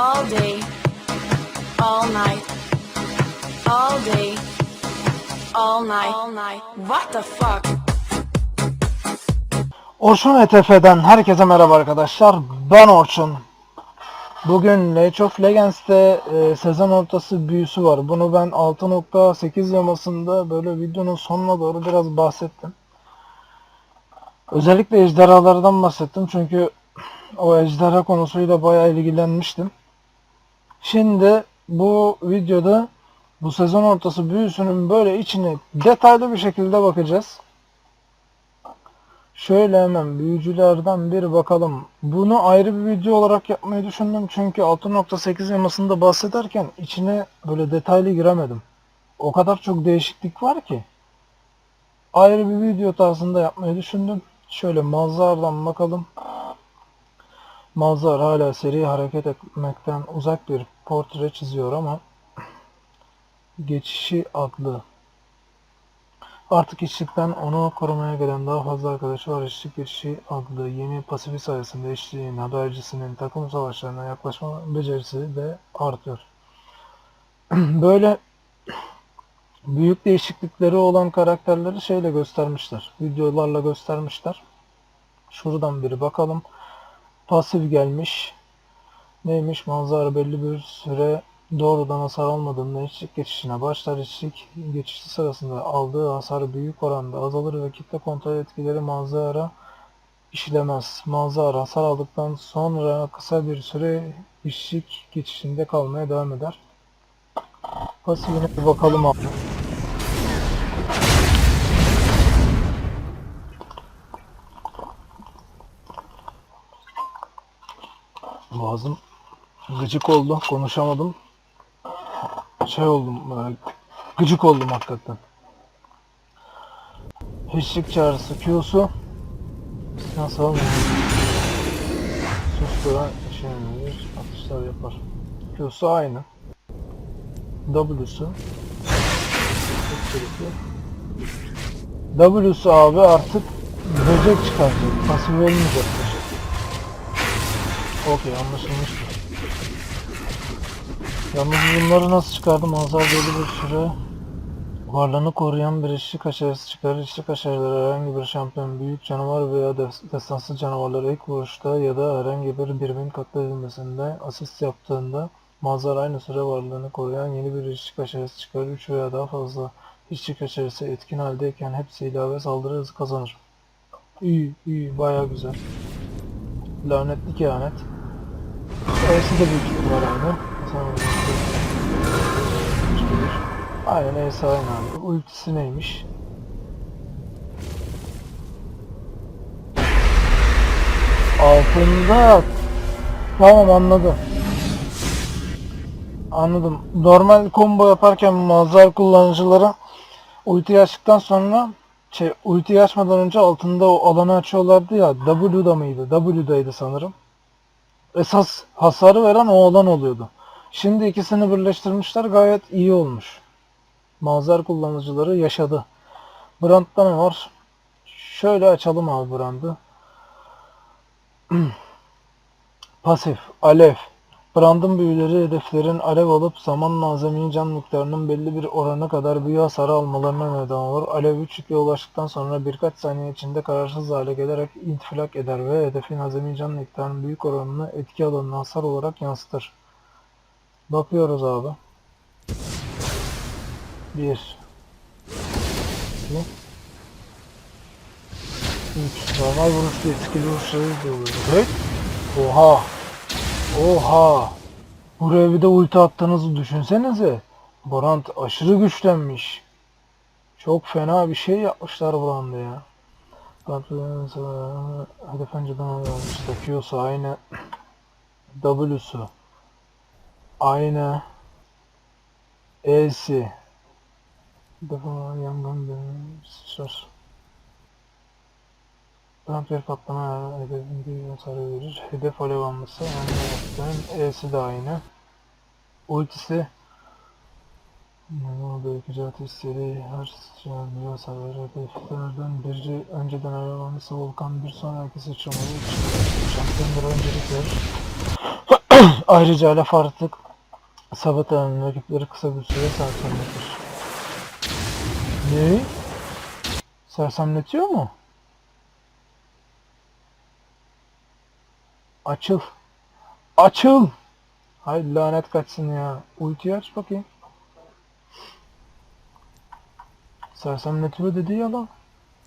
all day, all night, all day, all night, all night. What the fuck? Orçun ETF'den herkese merhaba arkadaşlar. Ben Orçun. Bugün League of Legends'te e, sezon ortası büyüsü var. Bunu ben 6.8 yamasında böyle videonun sonuna doğru biraz bahsettim. Özellikle ejderhalardan bahsettim çünkü o ejderha konusuyla bayağı ilgilenmiştim. Şimdi bu videoda bu sezon ortası büyüsünün böyle içine detaylı bir şekilde bakacağız. Şöyle hemen büyücülerden bir bakalım. Bunu ayrı bir video olarak yapmayı düşündüm çünkü 6.8 yamasında bahsederken içine böyle detaylı giremedim. O kadar çok değişiklik var ki. Ayrı bir video tarzında yapmayı düşündüm. Şöyle Mazhar'dan bakalım. Mazhar hala seri hareket etmekten uzak bir portre çiziyor ama Geçişi adlı Artık işçilikten onu korumaya gelen daha fazla arkadaşı var. İşçilik geçişi adlı yeni pasifi sayesinde işçiliğin habercisinin takım savaşlarına yaklaşma becerisi de artıyor. Böyle büyük değişiklikleri olan karakterleri şeyle göstermişler. Videolarla göstermişler. Şuradan biri bakalım. Pasif gelmiş. Neymiş? Manzara belli bir süre doğrudan hasar almadığında içlik geçişine başlar. İçlik geçişi sırasında aldığı hasar büyük oranda azalır ve kitle kontrol etkileri manzara işlemez. Manzara hasar aldıktan sonra kısa bir süre işlik geçişinde kalmaya devam eder. Pasifine bir bakalım abi. Boğazım gıcık oldu. Konuşamadım. Şey oldum böyle gıcık oldum hakikaten. Hiçlik çağrısı Q'su nasıl olmuyor? Susturan işlemleri atışlar yapar. Q'su aynı. W'su W'su abi artık böcek çıkartacak. Pasif olmayacaktır. Okey anlaşılmıştır. Yalnız bunları nasıl çıkardım? Azar belli bir süre varlığını koruyan bir işçi aşağısı çıkarır. İşçi aşağıları herhangi bir şampiyon, büyük canavar veya des- destansı canavarlara ilk vuruşta ya da herhangi bir birimin katledilmesinde asist yaptığında Mazhar aynı süre varlığını koruyan yeni bir işçi aşağısı çıkarır. 3 veya daha fazla işçi aşağısı etkin haldeyken hepsi ilave saldırı hızı kazanır. İyi, iyi, baya güzel. Lanetli kehanet. Orası da büyük ihtimal aynı. Aynen neyse aynı abi. Ultisi neymiş? Altında Tamam anladım. Anladım. Normal combo yaparken mazhar kullanıcılara ulti açtıktan sonra şey ulti açmadan önce altında o alanı açıyorlardı ya W'da mıydı? W'daydı sanırım. Esas hasarı veren o alan oluyordu. Şimdi ikisini birleştirmişler gayet iyi olmuş. Mazhar kullanıcıları yaşadı. Brand'da ne var? Şöyle açalım abi Brand'ı. Pasif, alev. Brand'ın büyüleri hedeflerin alev alıp zamanla azami can miktarının belli bir orana kadar büyü hasarı almalarına neden olur. Alev 3 yükle ulaştıktan sonra birkaç saniye içinde kararsız hale gelerek infilak eder ve hedefin azami can miktarının büyük oranını etki alanına hasar olarak yansıtır. Bakıyoruz abi. 1 2 3 Normal vuruş değil, etkili vuruşları oluyor. Evet. Oha! Oha! Buraya bir de ulti attığınızı düşünsenize. Borant aşırı güçlenmiş. Çok fena bir şey yapmışlar Borant'da ya. Hedef önceden alıyormuş. Q'su aynı. W'su. Aynı. E'si. Defa yangın sıçrar. Transfer patlama hedefin bir hasarı verir. Hedef alev alması yani yaptığın E'si de aynı. Ultisi Normalde icat istediği her sıçrayan bir hasar verir. Hedeflerden biri önceden alması volkan bir sonraki sıçramayı şampiyonlara öncelik verir. Ayrıca laf artık sabotajın rakipleri kısa bir süre sersemletir. Ne? Sersemletiyor mu? Açıl. Açıl. Hay lanet kaçsın ya. Ultiyi aç bakayım. Sersemletiyor dedi ya lan.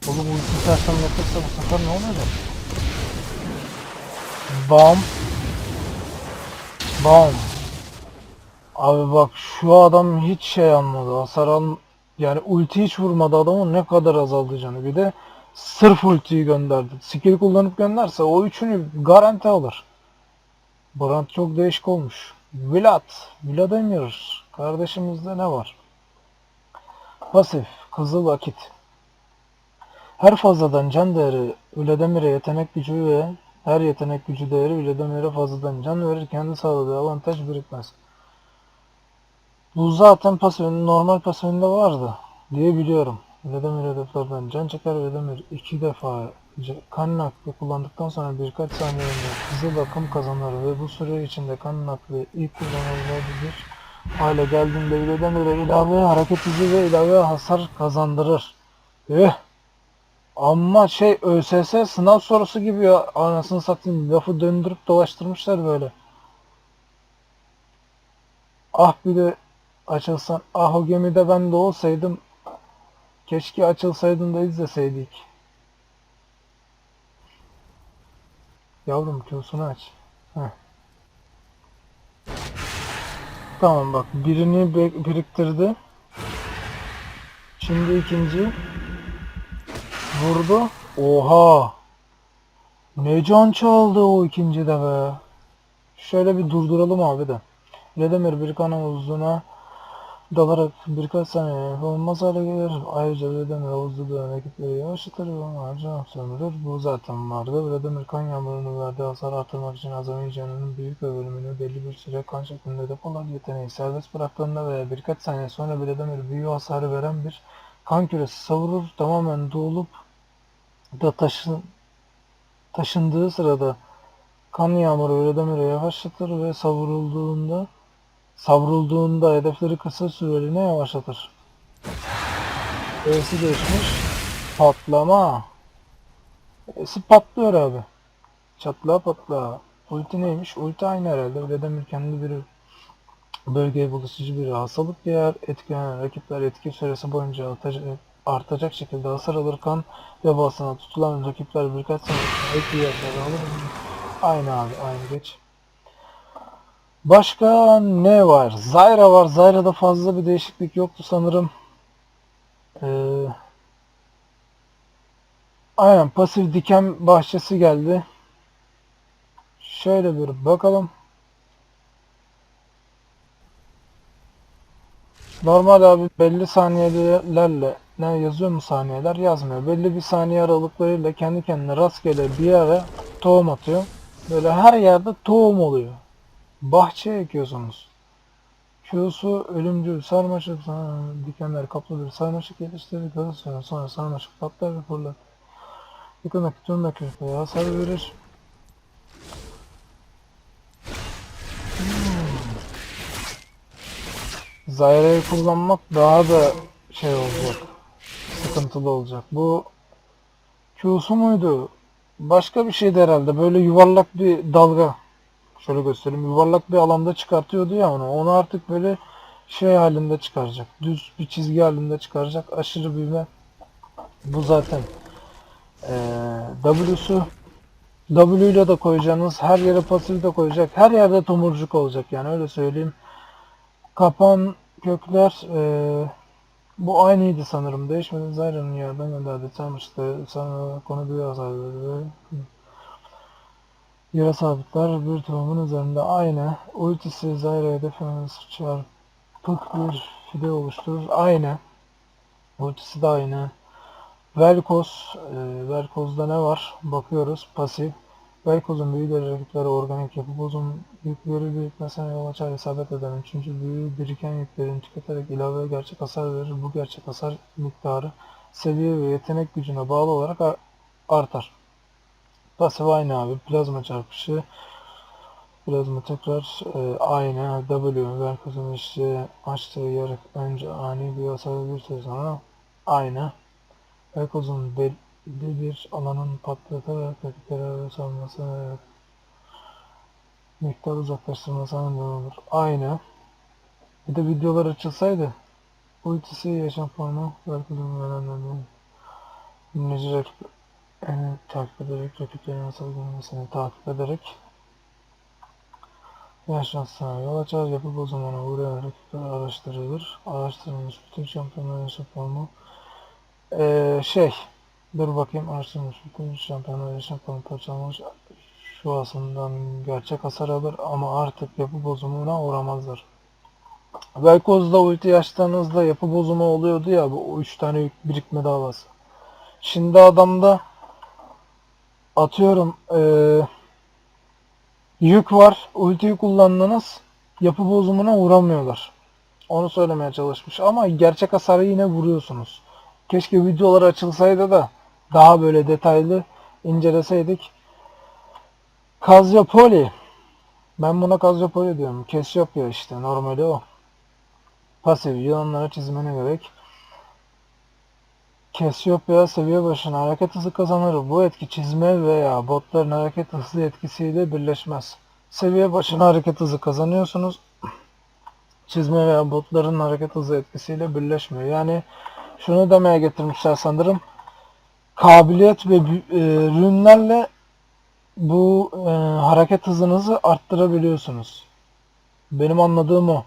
Oğlum ulti sersemletirse bu sefer ne olacak? Bam. Bam. Abi bak şu adam hiç şey almadı. Hasar al yani ulti hiç vurmadı adamın ne kadar azaldı canı. Bir de sırf ultiyi gönderdi. Skill kullanıp gönderse o üçünü garanti alır. Brand çok değişik olmuş. Vlad. Vlad Emir. Kardeşimizde ne var? Pasif. Kızıl vakit. Her fazladan can değeri Vladimir'e yetenek gücü ve her yetenek gücü değeri Vladimir'e fazladan can verir. Kendi sağladığı avantaj birikmez. Bu zaten pasifinin normal pasifinde vardı diye biliyorum. Vladimir hedeflerden can çeker Vladimir iki defa kan nakli kullandıktan sonra birkaç saniyede kızıl akım kazanır ve bu süre içinde kan nakli ilk kullanılabilir hale geldiğinde Vladimir'e ilave hareket hızı ve ilave hasar kazandırır. Eh. Ama şey ÖSS sınav sorusu gibi ya anasını satayım lafı döndürüp dolaştırmışlar böyle. Ah bir de açılsan ah o gemide ben de olsaydım keşke açılsaydın da izleseydik. Yavrum Q'sunu aç. Heh. Tamam bak birini biriktirdi. Şimdi ikinci vurdu. Oha! Ne can çaldı o ikinci de be. Şöyle bir durduralım abi de. Vladimir bir kan havuzuna dalarak birkaç saniye olmaz hale gelir. Ayrıca Vladimir havuzda dönen ekipleri yavaşlatır ve onu harcamak sömürür. Bu zaten vardı. Vladimir kan yağmurunu verdiği hasar artırmak için azami canının büyük bir bölümünü belli bir süre kan şeklinde depolar yeteneği serbest bıraktığında veya birkaç saniye sonra Vladimir büyük hasarı veren bir kan küresi savurur. Tamamen dolup da taşın, taşındığı sırada kan yağmuru Vladimir'i yavaşlatır ve savrulduğunda savrulduğunda hedefleri kısa süreliğine yavaşlatır. E'si geçmiş. Patlama. E'si patlıyor abi. Çatla patla. Ulti neymiş? Ulti aynı herhalde. Vladimir kendi bir bölgeye bulaşıcı bir hastalık yer. Etkilenen rakipler etki süresi boyunca artacak, artacak şekilde hasar alır. Kan vebasına tutulan rakipler birkaç sene etki yerleri alır. Aynı abi aynı geç. Başka ne var? Zyra var. Zyra'da fazla bir değişiklik yoktu sanırım. Ee, aynen pasif diken bahçesi geldi. Şöyle bir bakalım. Normal abi belli saniyelerle ne yazıyor mu saniyeler yazmıyor. Belli bir saniye aralıklarıyla kendi kendine rastgele bir yere tohum atıyor. Böyle her yerde tohum oluyor. Bahçeye ekiyorsunuz. Q'su ölümcül sarmaşık dikenler kaplı bir sarmaşık geliştirir. Daha sonra, sarmaşık patlar ve fırlar. Yakındaki tüm rakipleri hasar verir. Hmm. Kullanmak daha da şey olacak. Sıkıntılı olacak. Bu Q'su muydu? Başka bir şeydi herhalde. Böyle yuvarlak bir dalga. Şöyle göstereyim. Yuvarlak bir alanda çıkartıyordu ya onu. Onu artık böyle şey halinde çıkaracak. Düz bir çizgi halinde çıkaracak. Aşırı büyüme. Bu zaten. Ee, W'su W ile de koyacağınız her yere pasif de koyacak. Her yerde tomurcuk olacak yani öyle söyleyeyim. Kapan kökler ee, bu aynıydı sanırım. Değişmedi. Zyra'nın yerden gönderdi. Sarmıştı. Sana konu bir hasar verdi. Yere sabitler bir tohumun üzerinde aynı. Ultisi Zyra hedefine çarpık bir fide oluşturur. Aynı. Ultisi de aynı. Velkoz. E, Velkoz'da ne var? Bakıyoruz. Pasif. Velkoz'un büyüleri rakiplere organik yapı bozum yükleri birikmesine yol açar isabet eden. Üçüncü büyü biriken yüklerini tüketerek ilave gerçek hasar verir. Bu gerçek hasar miktarı seviye ve yetenek gücüne bağlı olarak ar- artar. Pasif aynı abi. Plazma çarpışı. Mı tekrar e, aynı W Verkoz'un işte açtığı yer önce ani bir hasar bir süre sonra aynı. Verkoz'un belli bir alanın patlatarak rakiplere savunması ve miktar uzaklaştırmasına neden olur. Aynı. Bir de videolar açılsaydı ultisi yaşam formu Verkoz'un verenlerden dinleyici rakip yani takip ederek rakiplerin görmesini takip ederek yaşansına yol açar. Yapı bozumuna uğrayan rakipler araştırılır. Araştırılmış bütün şampiyonlar yaşam formu ee, şey dur bakayım araştırılmış bütün şampiyonlar yaşam formu parçalanmış şu aslında gerçek hasar alır ama artık yapı bozumuna uğramazlar. Velkoz'da ulti açtığınızda yapı bozumu oluyordu ya bu 3 tane birikme davası. Şimdi adamda atıyorum eee, yük var. Ultiyi kullandınız. Yapı bozumuna uğramıyorlar. Onu söylemeye çalışmış ama gerçek hasarı yine vuruyorsunuz. Keşke videolar açılsaydı da daha böyle detaylı inceleseydik. Kazyapoli. Ben buna Kazyapoli diyorum. Cassiopeia işte. Normali o. Pasif yılanlara çizmene gerek. Cassiopeia seviye başına hareket hızı kazanır. Bu etki çizme veya botların hareket hızı etkisiyle birleşmez. Seviye başına hareket hızı kazanıyorsunuz. Çizme veya botların hareket hızı etkisiyle birleşmiyor. Yani şunu demeye getirmişler sanırım. Kabiliyet ve bü- e, ürünlerle bu e, hareket hızınızı arttırabiliyorsunuz. Benim anladığım o.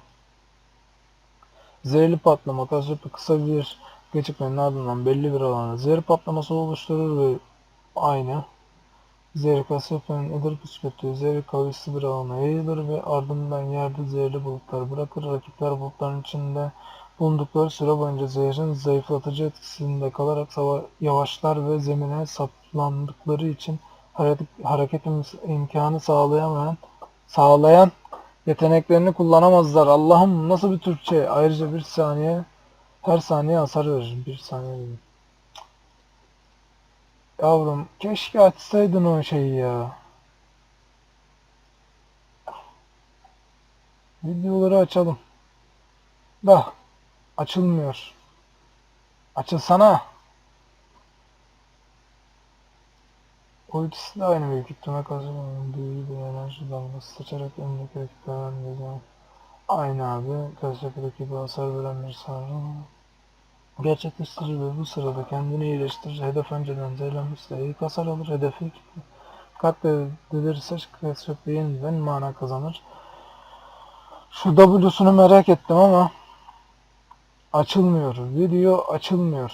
Zehirli patlama kasıtlı kısa bir gecikmenin ardından belli bir alanda zehir patlaması oluşturur ve aynı zehir kasıtının edir püskürtüğü zehir kavisli bir alana yayılır ve ardından yerde zehirli bulutlar bırakır. Rakipler bulutların içinde bulundukları süre boyunca zehrin zayıflatıcı etkisinde kalarak yavaşlar ve zemine saplandıkları için hareket, hareket im- imkanı sağlayamayan sağlayan yeteneklerini kullanamazlar. Allah'ım nasıl bir Türkçe? Ayrıca bir saniye her saniye hasar verir. Bir saniye dedim. Yavrum keşke açsaydın o şeyi ya. Videoları açalım. Da açılmıyor. Açılsana. Ultisi de aynı büyük ihtimal kazanıyor. Büyülü bir enerji dalgası saçarak önündeki rakiplerden. Aynı abi. Gazetedeki bir hasar veren bir sarı. Gerçekleştirir ve sırada kendini iyileştirir. Hedef önceden zehirlenmişse ilk hasar alır. Hedefi katledilirse Kasıp yeniden mana kazanır. Şu W'sunu merak ettim ama açılmıyor. Video açılmıyor.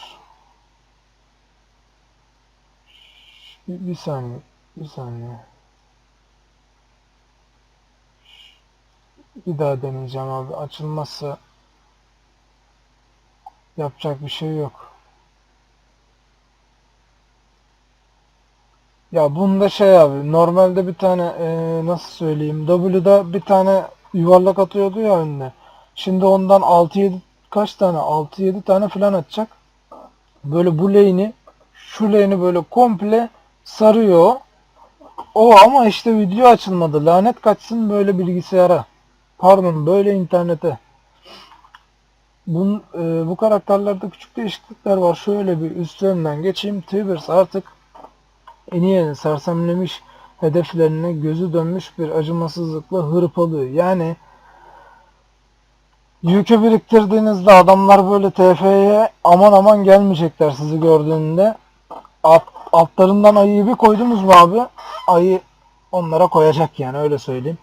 Bir, bir saniye. Bir saniye. Bir daha deneyeceğim abi. Açılmazsa yapacak bir şey yok. Ya bunda şey abi normalde bir tane eee, nasıl söyleyeyim W'da bir tane yuvarlak atıyordu ya önüne. Şimdi ondan 6-7 kaç tane 6-7 tane falan atacak. Böyle bu lane'i şu lane'i böyle komple sarıyor. O ama işte video açılmadı. Lanet kaçsın böyle bilgisayara. Pardon böyle internete. Bun, e, bu karakterlerde küçük değişiklikler var. Şöyle bir üstlerinden geçeyim. Tibers artık Eniye'nin sersemlemiş hedeflerine gözü dönmüş bir acımasızlıkla hırpalıyor. Yani yükü biriktirdiğinizde adamlar böyle TF'ye aman aman gelmeyecekler sizi gördüğünde. Alt, altlarından ayıyı bir koydunuz mu abi? Ayı onlara koyacak yani öyle söyleyeyim.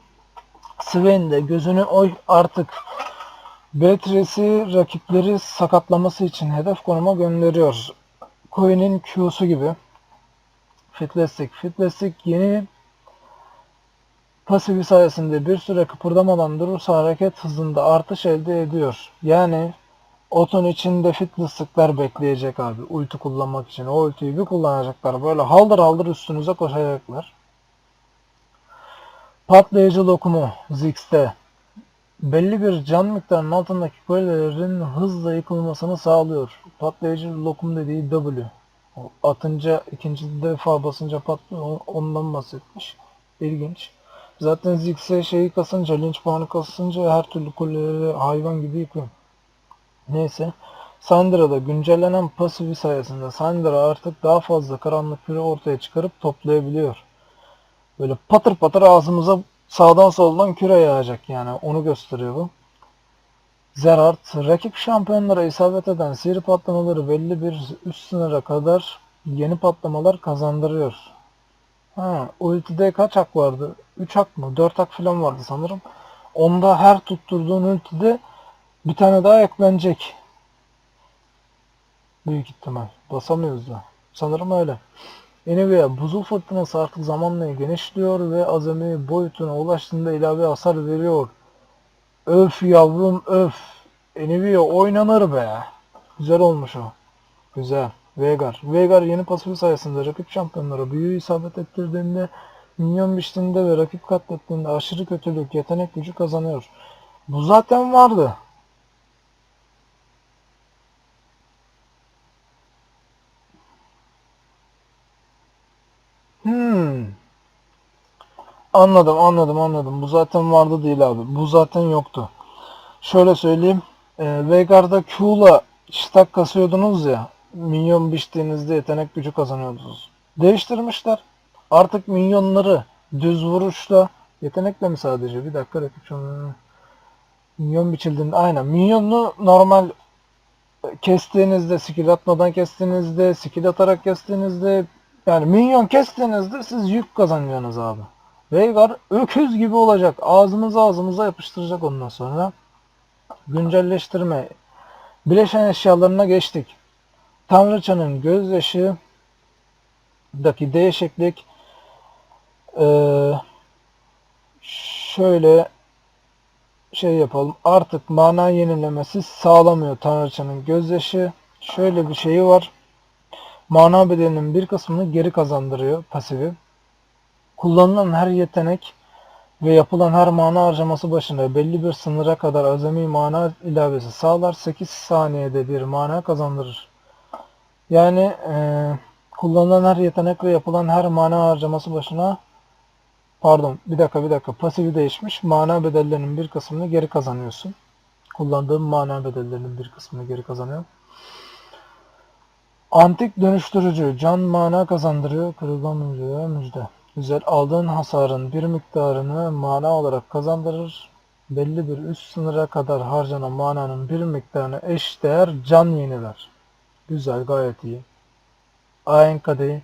Sven de gözünü oy artık Beatrice'i rakipleri sakatlaması için hedef konuma gönderiyor. Coin'in Q'su gibi. Fitleştik. Fitleştik yeni pasifi sayesinde bir süre kıpırdamadan durursa hareket hızında artış elde ediyor. Yani Otun içinde fitness'lıklar bekleyecek abi. Ulti kullanmak için. O ultiyi bir kullanacaklar. Böyle haldır haldır üstünüze koşacaklar. Patlayıcı lokumu Ziggs'te belli bir can miktarının altındaki kulelerin hızla yıkılmasını sağlıyor. Patlayıcı lokum dediği W. Atınca ikinci defa basınca patlıyor. Ondan bahsetmiş. İlginç. Zaten Ziggs'e şeyi kasınca, linç puanı kasınca her türlü kuleleri hayvan gibi yıkıyor. Neyse. Syndra'da güncellenen pasifi sayesinde Syndra artık daha fazla karanlık küre ortaya çıkarıp toplayabiliyor. Böyle patır patır ağzımıza sağdan soldan küre yağacak yani onu gösteriyor bu. Zerart, rakip şampiyonlara isabet eden sihir patlamaları belli bir üst sınıra kadar yeni patlamalar kazandırıyor. Ha, ultide kaç hak vardı? 3 hak mı? 4 hak falan vardı sanırım. Onda her tutturduğun ultide bir tane daha eklenecek. Büyük ihtimal. Basamıyoruz da. Sanırım öyle. Nvidia buzul fırtınası artık zamanla genişliyor ve azami boyutuna ulaştığında ilave hasar veriyor. Öf yavrum öf. Nvidia oynanır be. Güzel olmuş o. Güzel. Veigar. Veigar yeni pasifi sayesinde rakip şampiyonlara büyü isabet ettirdiğinde, minyon biçtiğinde ve rakip katlettiğinde aşırı kötülük, yetenek gücü kazanıyor. Bu zaten vardı. Hmm. Anladım, anladım, anladım. Bu zaten vardı değil abi. Bu zaten yoktu. Şöyle söyleyeyim. E, Veigar'da Q'la stack kasıyordunuz ya. Minyon biçtiğinizde yetenek gücü kazanıyordunuz. Değiştirmişler. Artık minyonları düz vuruşla yetenekle mi sadece? Bir dakika rakip şunu- Minyon biçildiğinde aynen. Minyonlu normal kestiğinizde, skill atmadan kestiğinizde, skill atarak kestiğinizde yani minyon kestiğinizde siz yük kazanacaksınız abi. Veigar öküz gibi olacak. Ağzımıza ağzımıza yapıştıracak ondan sonra. Güncelleştirme. Bileşen eşyalarına geçtik. Tanrıçanın gözyaşı daki değişiklik ee, şöyle şey yapalım. Artık mana yenilemesi sağlamıyor Tanrıçanın gözyaşı. Şöyle bir şeyi var. Mana bedelinin bir kısmını geri kazandırıyor pasifi. Kullanılan her yetenek ve yapılan her mana harcaması başına belli bir sınıra kadar azami mana ilavesi sağlar. 8 saniyede bir mana kazandırır. Yani eee, kullanılan her yetenek ve yapılan her mana harcaması başına pardon bir dakika bir dakika pasifi değişmiş. Mana bedellerinin bir kısmını geri kazanıyorsun. Kullandığın mana bedellerinin bir kısmını geri kazanıyor. Antik dönüştürücü can mana kazandırıyor. Kırılgan müjde müjde. Güzel. Aldığın hasarın bir miktarını mana olarak kazandırır. Belli bir üst sınıra kadar harcanan mananın bir miktarına eş değer can yeniler. Güzel, gayet iyi. Ayin kadehi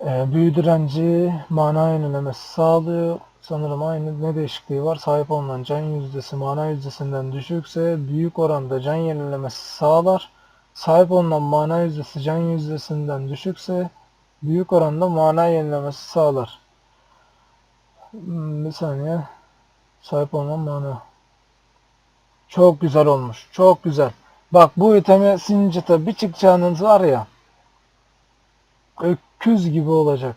e, büyü direnci mana yenilemesi sağlıyor. Sanırım aynı ne değişikliği var? Sahip olunan can yüzdesi mana yüzdesinden düşükse büyük oranda can yenilemesi sağlar. Sahip olunan mana yüzdesi can yüzdesinden düşükse büyük oranda mana yenilemesi sağlar. Hmm, Bir saniye. Sahip olunan mana. Çok güzel olmuş. Çok güzel. Bak bu itemi Sincit'e bir çıkacağınız var ya. Öküz gibi olacak.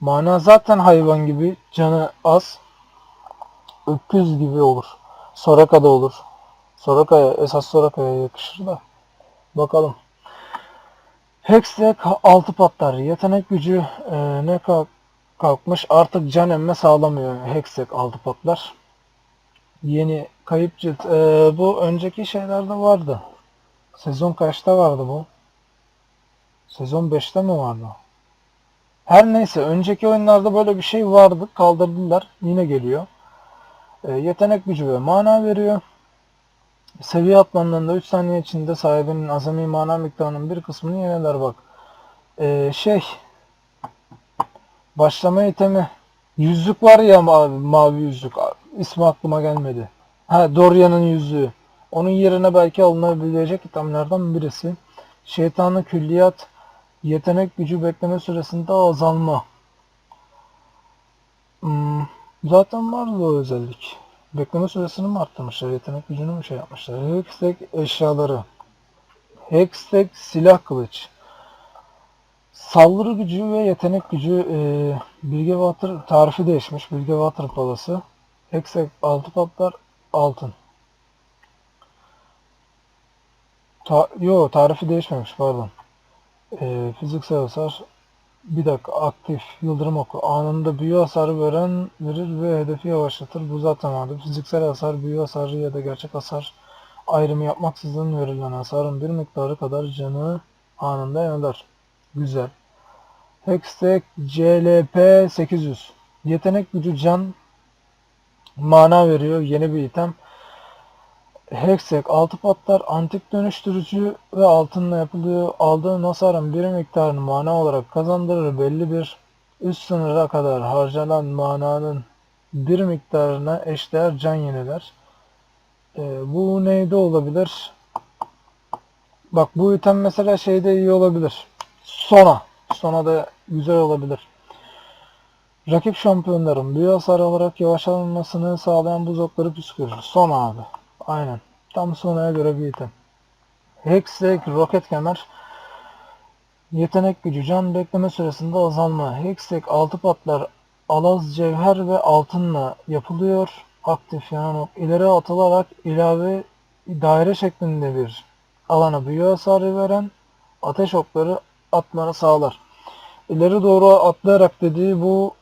Mana zaten hayvan gibi. Canı az. Öküz gibi olur. Soraka'da olur. Soraka'ya, esas Soraka'ya yakışır da. Bakalım. Hex'le 6 patlar. Yetenek gücü e, ne kalk- kalkmış? Artık can emme sağlamıyor. Hex'e 6 patlar. Yeni kayıp cilt. E, bu önceki şeylerde vardı. Sezon kaçta vardı bu? Sezon 5'te mi vardı? Her neyse önceki oyunlarda böyle bir şey vardı. Kaldırdılar. Yine geliyor. E, yetenek gücü ve mana veriyor. Seviye atlandığında 3 saniye içinde sahibinin azami mana miktarının bir kısmını yeniler bak. Ee, şey başlama itemi yüzük var ya mavi, mavi yüzük ismi aklıma gelmedi. Ha Dorian'ın yüzüğü. Onun yerine belki alınabilecek itemlerden birisi. Şeytanı külliyat yetenek gücü bekleme süresinde azalma. Hmm, zaten vardı o özellik. Bekleme süresini mi arttırmışlar? Yetenek gücünü mü şey yapmışlar? Hextech eşyaları. Hextech silah kılıç. Saldırı gücü ve yetenek gücü e, Bilge Water tarifi değişmiş. Bilge Water palası. Hextech altı patlar altın. Ta yo tarifi değişmemiş pardon. E, fiziksel hasar bir dakika aktif yıldırım oku anında büyü hasarı veren verir ve hedefi yavaşlatır. Bu zaten vardı. Fiziksel hasar, büyü hasarı ya da gerçek hasar ayrımı yapmaksızın verilen hasarın bir miktarı kadar canı anında yeniler. Güzel. Hextech CLP 800. Yetenek gücü can mana veriyor. Yeni bir item. Hextech 6 patlar, antik dönüştürücü ve altınla yapılıyor. Aldığın hasarın bir miktarını mana olarak kazandırır. Belli bir üst sınıra kadar harcanan mananın bir miktarına eşdeğer can yeniler. Ee, bu neyde olabilir? Bak bu item mesela şeyde iyi olabilir. Sona. Sona da güzel olabilir. Rakip şampiyonların büyü hasarı alarak yavaşlanmasını sağlayan buz okları püskürür. Son abi. Aynen. Tam sonaya göre bir item. Hextech roket kemer. Yetenek gücü can bekleme süresinde azalma. Hextech 6 patlar alaz cevher ve altınla yapılıyor. Aktif yanan ok ileri atılarak ilave daire şeklinde bir alana büyü hasarı veren ateş okları atmanı sağlar. İleri doğru atlayarak dediği bu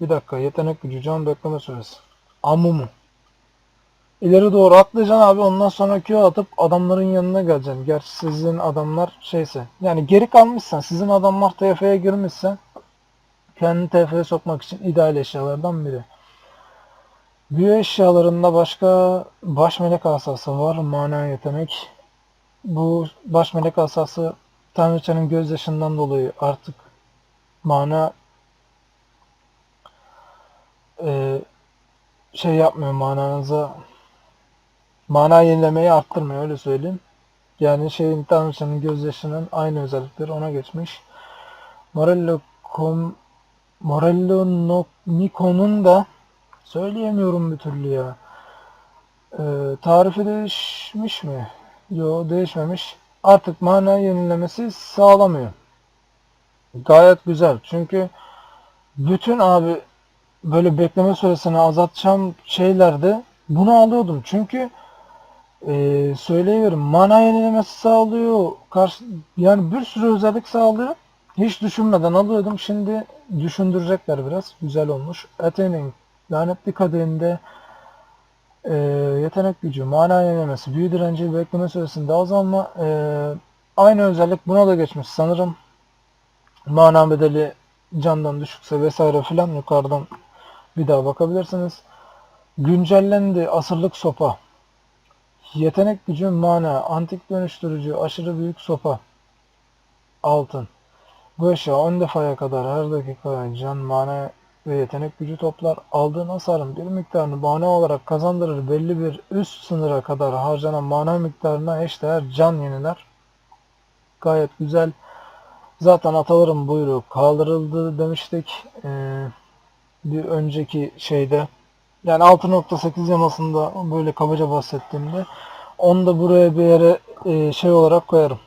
bir dakika yetenek gücü can bekleme süresi. Amumu. İleri doğru atlayacaksın abi ondan sonra Q atıp adamların yanına geleceksin. Gerçi sizin adamlar şeyse. Yani geri kalmışsan sizin adamlar TF'ye girmişse kendini TF'ye sokmak için ideal eşyalardan biri. Büyü eşyalarında başka baş melek asası var. Mana yetenek. Bu baş melek asası Tanrıçanın gözyaşından dolayı artık mana e, şey yapmıyor mananıza mana yenilemeyi arttırmıyor öyle söyleyeyim. Yani şeyin Tanrıçanın gözyaşının aynı özellikleri ona geçmiş. Morello Com Morello no, Nikon'un da söyleyemiyorum bir türlü ya. Ee, tarifi değişmiş mi? Yo değişmemiş. Artık mana yenilemesi sağlamıyor. Gayet güzel. Çünkü bütün abi böyle bekleme süresini azaltacağım şeylerde bunu alıyordum. Çünkü e, söyleyiverim mana yenilemesi sağlıyor. Karşı, yani bir sürü özellik sağlıyor. Hiç düşünmeden alıyordum. Şimdi düşündürecekler biraz. Güzel olmuş. Attaining lanetli kaderinde e, yetenek gücü, mana yenilemesi, büyü direnci, bekleme süresinde azalma. E, aynı özellik buna da geçmiş sanırım. Mana bedeli candan düşükse vesaire filan yukarıdan bir daha bakabilirsiniz. Güncellendi asırlık sopa. Yetenek gücü mana, antik dönüştürücü, aşırı büyük sopa. Altın. Bu eşya 10 defaya kadar her dakika can, mana ve yetenek gücü toplar. Aldığın hasarın bir miktarını mana olarak kazandırır. Belli bir üst sınıra kadar harcanan mana miktarına eşdeğer can yeniler. Gayet güzel. Zaten atalarım buyruğu kaldırıldı demiştik. Ee, bir önceki şeyde. Yani 6.8 yamasında böyle kabaca bahsettiğimde. Onu da buraya bir yere e, şey olarak koyarım.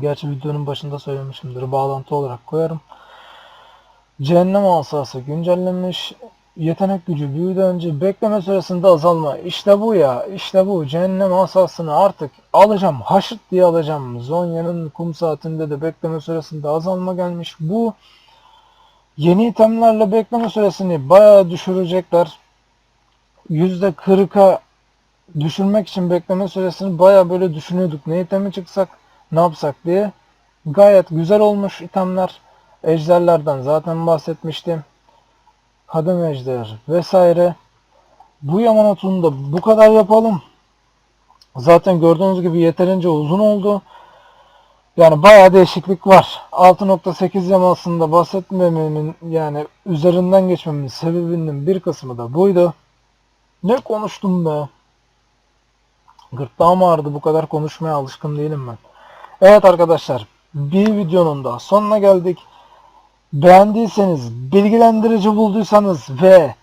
Gerçi videonun başında söylemişimdir. Bağlantı olarak koyarım. Cehennem asası güncellenmiş. Yetenek gücü büyüdü önce bekleme süresinde azalma. İşte bu ya. işte bu. Cehennem asasını artık alacağım. Haşıt diye alacağım. Zonya'nın kum saatinde de bekleme süresinde azalma gelmiş. Bu yeni itemlerle bekleme süresini bayağı düşürecekler. %40'a düşürmek için bekleme süresini bayağı böyle düşünüyorduk. Ne itemi çıksak ne yapsak diye. Gayet güzel olmuş itemler. Ejderlerden zaten bahsetmiştim. Kadın ejder vesaire. Bu Yamanote'unu da bu kadar yapalım. Zaten gördüğünüz gibi yeterince uzun oldu. Yani bayağı değişiklik var. 6.8 yamasında bahsetmememin yani üzerinden geçmemin sebebinin bir kısmı da buydu. Ne konuştum be? Gırtlağım ağrıdı bu kadar konuşmaya alışkın değilim ben. Evet arkadaşlar bir videonun da sonuna geldik. Beğendiyseniz, bilgilendirici bulduysanız ve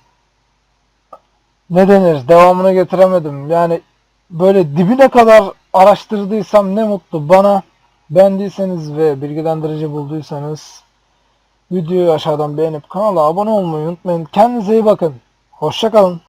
ne denir devamını getiremedim. Yani böyle dibine kadar araştırdıysam ne mutlu bana. Beğendiyseniz ve bilgilendirici bulduysanız videoyu aşağıdan beğenip kanala abone olmayı unutmayın. Kendinize iyi bakın. Hoşçakalın.